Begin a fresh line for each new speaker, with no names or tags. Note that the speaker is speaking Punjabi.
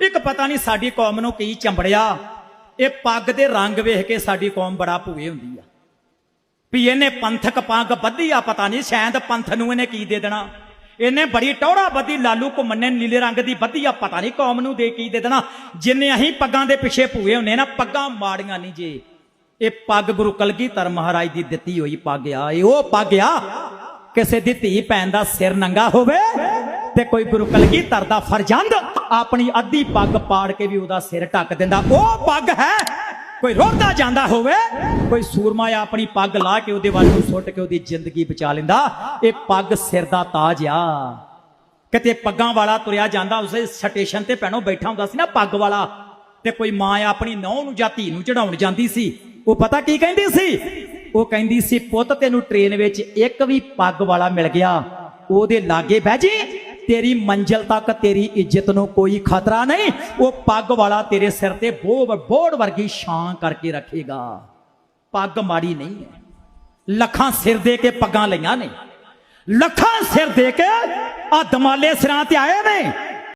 ਇੱਕ ਪਤਾ ਨਹੀਂ ਸਾਡੀ ਕੌਮ ਨੂੰ ਕੀ ਚੰਬੜਿਆ। ਇਹ ਪੱਗ ਦੇ ਰੰਗ ਵੇਖ ਕੇ ਸਾਡੀ ਕੌਮ ਬੜਾ ਭੂਏ ਹੁੰਦੀ ਆ। ਵੀ ਇਹਨੇ ਪੰਥਕ ਪੱਗ ਬੱਧੀ ਆ, ਪਤਾ ਨਹੀਂ ਸ਼ਾਇਦ ਪੰਥ ਨੂੰ ਇਹਨੇ ਕੀ ਦੇ ਦੇਣਾ। ਇਹਨੇ ਬੜੀ ਟੌੜਾ ਬੱਧੀ ਲਾਲੂ ਘੁੰਮਣ ਨੇ ਨੀਲੇ ਰੰਗ ਦੀ ਬੱਧੀ ਆ, ਪਤਾ ਨਹੀਂ ਕੌਮ ਨੂੰ ਦੇ ਕੀ ਦੇ ਦੇਣਾ। ਜਿੰਨੇ ਅਸੀਂ ਪੱਗਾਂ ਦੇ ਪਿੱਛੇ ਭੂਏ ਹੁੰਨੇ ਨਾ, ਪੱਗਾਂ ਮਾੜੀਆਂ ਨਹੀਂ ਜੇ। ਇਹ ਪੱਗ ਗੁਰੂ ਕਲਗੀਧਰ ਮਹਾਰਾਜ ਦੀ ਦਿੱਤੀ ਹੋਈ ਪੱਗ ਆ। ਇਹ ਉਹ ਪੱਗ ਆ। ਕਿਸੇ ਦੀ ਧੀ ਭੈਣ ਦਾ ਸਿਰ ਨੰਗਾ ਹੋਵੇ ਤੇ ਕੋਈ ਗੁਰੂ ਕਲਗੀਧਰ ਦਾ ਫਰਜ਼ੰਦ ਆਪਣੀ ਅੱਧੀ ਪੱਗ ਪਾੜ ਕੇ ਵੀ ਉਹਦਾ ਸਿਰ ਢੱਕ ਦਿੰਦਾ। ਉਹ ਪੱਗ ਹੈ, ਕੋਈ ਰੋਂਦਾ ਜਾਂਦਾ ਹੋਵੇ, ਕੋਈ ਸੂਰਮਾ ਆਪਣੀ ਪੱਗ ਲਾ ਕੇ ਉਹਦੇ ਵੱਲ ਨੂੰ ਸੁੱਟ ਕੇ ਉਹਦੀ ਜ਼ਿੰਦਗੀ ਬਚਾ ਲੈਂਦਾ। ਇਹ ਪੱਗ ਸਿਰ ਦਾ ਤਾਜ ਆ। ਕਿਤੇ ਪੱਗਾਂ ਵਾਲਾ ਤੁਰਿਆ ਜਾਂਦਾ, ਉਸੇ ਸਟੇਸ਼ਨ ਤੇ ਪੈਣੋ ਬੈਠਾ ਹੁੰਦਾ ਸੀ ਨਾ ਪੱਗ ਵਾਲਾ, ਤੇ ਕੋਈ ਮਾਂ ਆਪਣੀ ਨੌਂ ਨੂੰ ਜਾਂ ਧੀ ਨੂੰ ਚੜਾਉਣ ਜਾਂਦੀ ਸੀ। ਉਹ ਪਤਾ ਕੀ ਕਹਿੰਦੀ ਸੀ? ਉਹ ਕਹਿੰਦੀ ਸੀ, ਪੁੱਤ, ਤੈਨੂੰ ਟ੍ਰੇਨ ਵਿੱਚ ਇੱਕ ਵੀ ਪੱਗ ਵਾਲਾ ਮਿਲ ਗਿਆ। ਉਹਦੇ ਲਾਗੇ ਬਹਿ ਜੀ ਤੇਰੀ ਮੰਜ਼ਲ ਤੱਕ ਤੇਰੀ ਇੱਜ਼ਤ ਨੂੰ ਕੋਈ ਖਤਰਾ ਨਹੀਂ। ਉਹ ਪੱਗ ਵਾਲਾ ਤੇਰੇ ਸਿਰ ਤੇ ਬੋੜ ਬੋੜ ਵਰਗੀ ਛਾਂ ਕਰਕੇ ਰੱਖੇਗਾ। ਪੱਗ ਮਾੜੀ ਨਹੀਂ ਹੈ। ਲੱਖਾਂ ਸਿਰ ਦੇ ਕੇ ਪੱਗਾਂ ਲਈਆਂ ਨੇ। ਲੱਖਾਂ ਸਿਰ ਦੇ ਕੇ ਆ ਦਮਾਲੇ ਸਿਰਾਂ ਤੇ ਆਏ ਨੇ।